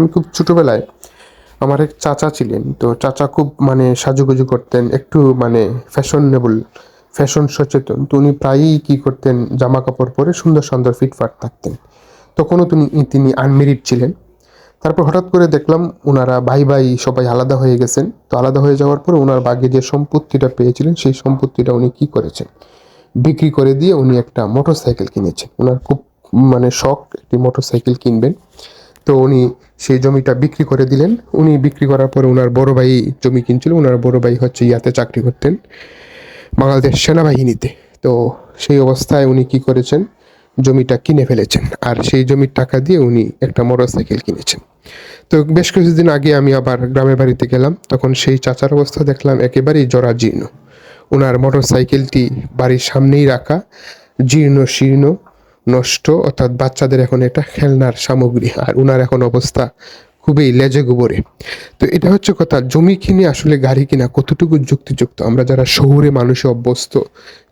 আমি খুব ছোটবেলায় আমার এক চাচা ছিলেন, তো চাচা খুব মানে সাজুগুজু করতেন, একটু মানে ফ্যাশনেবল ফ্যাশন সচেতন, তো উনি প্রায়ই কী করতেন, জামা কাপড় পরে সুন্দর সুন্দর ফিটফাট থাকতেন। তখনও তিনি তিনি আনমেরিড ছিলেন। তারপর হঠাৎ করে দেখলাম ওনারা ভাই ভাই সবাই আলাদা হয়ে গেছেন। তো আলাদা হয়ে যাওয়ার পর ওনার বাগে যে সম্পত্তিটা পেয়েছিলেন, সেই সম্পত্তিটা উনি কী করেছেন? বিক্রি করে দিয়ে উনি একটা মোটর সাইকেল কিনেছেন। ওনার খুব মানে শখ, একটি মোটর সাইকেল কিনবেন। তো উনি সেই জমিটা বিক্রি করে দিলেন। উনি বিক্রি করার পরে ওনার বড় ভাই জমি কিনছিল ওনার বড় ভাই হচ্ছে ইয়াতে চাকরি করতেন বাংলাদেশ সেনাবাহিনীতে। তো সেই অবস্থায় উনি কি করেছেন? জমিটা কিনে ফেলেছেন আর সেই জমির টাকা দিয়ে উনি একটা মোটর সাইকেল কিনেছেন। তো বেশ কিছুদিন আগে আমি আবার গ্রামের বাড়িতে গেলাম, তখন সেই চাচার অবস্থা দেখলাম একেবারেই জরাজীর্ণ। ওনার মোটর সাইকেলটি বাড়ির সামনেই রাখা, জীর্ণ শীর্ণ নষ্ট, অর্থাৎ বাচ্চাদের এখন এটা খেলনার সামগ্রী আর ওনার এখন অবস্থা খুবই লেজে গোবরে। তো এটা হচ্ছে কথা, জমি কিনে আসলে গাড়ি কিনা কতটুকু যুক্তিযুক্ত? আমরা যারা শহুরে মানুষে অভ্যস্ত,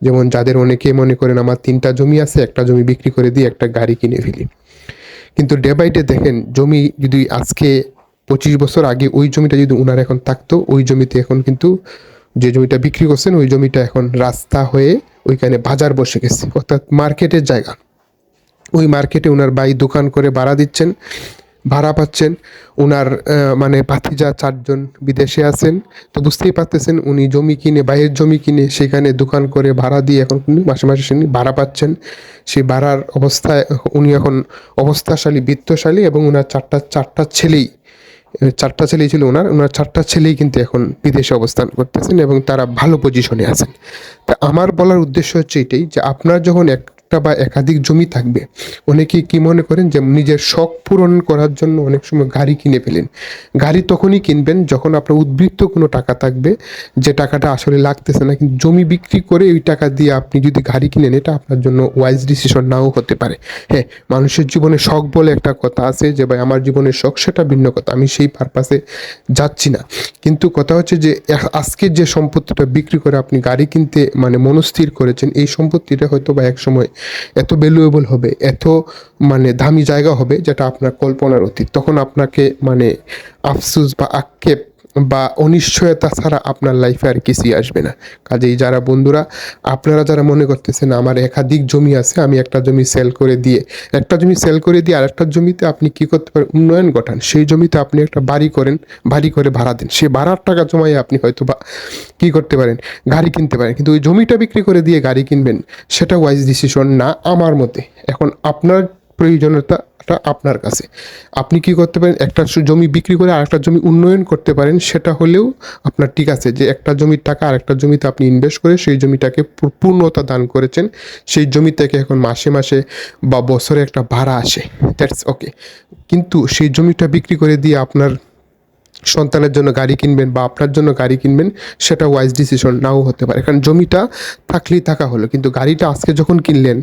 যেমন যাদের অনেকে মনে করেন আমার তিনটা জমি আছে, একটা জমি বিক্রি করে দিয়ে একটা গাড়ি কিনে ফেলি। কিন্তু ডে বাই ডে দেখেন, জমি যদি আজকে পঁচিশ বছর আগে ওই জমিটা যদি ওনার এখন থাকতো, ওই জমিতে এখন কিন্তু যে জমিটা বিক্রি করছেন, ওই জমিটা এখন রাস্তা হয়ে ওইখানে বাজার বসে গেছে, অর্থাৎ মার্কেটের জায়গা। ওই মার্কেটে ওনার বাই দোকান করে ভাড়া দিচ্ছেন, ভাড়া পাচ্ছেন। ওনার মানে পাথিজা চারজন বিদেশে আছেন। তো বুঝতেই পারতেছেন উনি জমি কিনে, বাইরের জমি কিনে সেখানে দোকান করে ভাড়া দিয়ে এখন উনি মাসে মাসে উনি ভাড়া পাচ্ছেন। সেই ভাড়ার অবস্থায় উনি এখন অবস্থাশালী, বৃত্তশালী এবং ওনার চারটা চারটা ছেলেই চারটা ছেলেই ছিল ওনার ওনার চারটা ছেলেই কিন্তু এখন বিদেশে অবস্থান করতেছেন এবং তারা ভালো পজিশনে আছেন। তা আমার বলার উদ্দেশ্য হচ্ছে এটাই যে আপনার যখন একটা বা একাধিক জমি থাকবে। অনেকেই কি মনে করেন যে নিজের শখ পূরণ করার জন্য অনেক সময় গাড়ি কিনে ফেলেন। গাড়ি তখনই কিনবেন যখন আপনার উদ্বৃত্ত কোনো টাকা থাকবে। যে টাকাটা আসলে লাগতেছে না, কিন্তু জমি বিক্রি করে ওই টাকা দিয়ে আপনি যদি গাড়ি কিনেন, এটা আপনার জন্য ওয়াইজ ডিসিশন নাও হতে পারে। হ্যাঁ মানুষের জীবনে শখ বলে একটা কথা আছে যে, ভাই, আমার জীবনের শখ সেটা ভিন্ন কথা, আমি সেই পারপাসে যাচ্ছি না। কিন্তু কথা হচ্ছে যে আজকের যে সম্পত্তিটা বিক্রি করে আপনি গাড়ি কিনতে মানে মনস্থির করেছেন, এই সম্পত্তিটা হয়তো বা এক সময় এত ভ্যালুয়েবল হবে, এত মানে দামি জায়গা হবে যেটা আপনার কল্পনার অতীত। তখন আপনাকে মানে আফসুস বা আক্ষেপ বা অনিশ্চয়তা ছাড়া আপনার লাইফে আর কিছুই আসবে না। কাজেই যারা বন্ধুরা, আপনারা যারা মনে করতেছেন আমার একাধিক জমি আছে, আমি একটা জমি সেল করে দিয়ে, একটা জমি সেল করে দিয়ে আরেকটা জমিতে আপনি কি করতে পারেন? উন্নয়ন ঘটান। সেই জমিতে আপনি একটা বাড়ি করেন, বাড়ি করে ভাড়া দেন। সেই ভাড়ার টাকা জমাই আপনি হয়তো বা কী করতে পারেন? গাড়ি কিনতে পারেন। কিন্তু ওই জমিটা বিক্রি করে দিয়ে গাড়ি কিনবেন, সেটা ওয়াইজ ডিসিশন না আমার মতে। এখন আপনার প্রয়োজনীয়তাটা আপনার কাছে। আপনি কি করতে পারেন, একটা জমি বিক্রি করে আরেকটা জমি উন্নয়ন করতে পারেন, সেটা হলেও আপনার ঠিক আছে যে একটা জমির টাকা আরেকটা জমিতে আপনি ইনভেস্ট করে সেই জমিটাকে পূর্ণতা দান করেছেন, সেই জমি থেকে এখন মাসে মাসে বা বছরে একটা ভাড়া আসে। দ্যাটস ওকে কিন্তু সেই জমিটা বিক্রি করে দিয়ে আপনার সন্তানের জন্য গাড়ি কিনবেন বা আপনার জন্য গাড়ি কিনবেন, সেটা ওয়াইজ ডিসিশন নাও হতে পারে। কারণ জমিটা থাকলেই থাকা হলো, কিন্তু গাড়িটা আজকে যখন কিনলেন,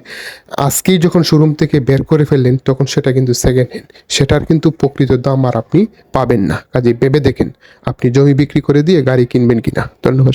আজকেই যখন শোরুম থেকে বের করে ফেললেন, তখন সেটা কিন্তু সেকেন্ড হ্যান্ড সেটার কিন্তু প্রকৃত দাম আর আপনি পাবেন না। কাজে ভেবে দেখেন, আপনি জমি বিক্রি করে দিয়ে গাড়ি কিনবেন কিনা। ধন্যবাদ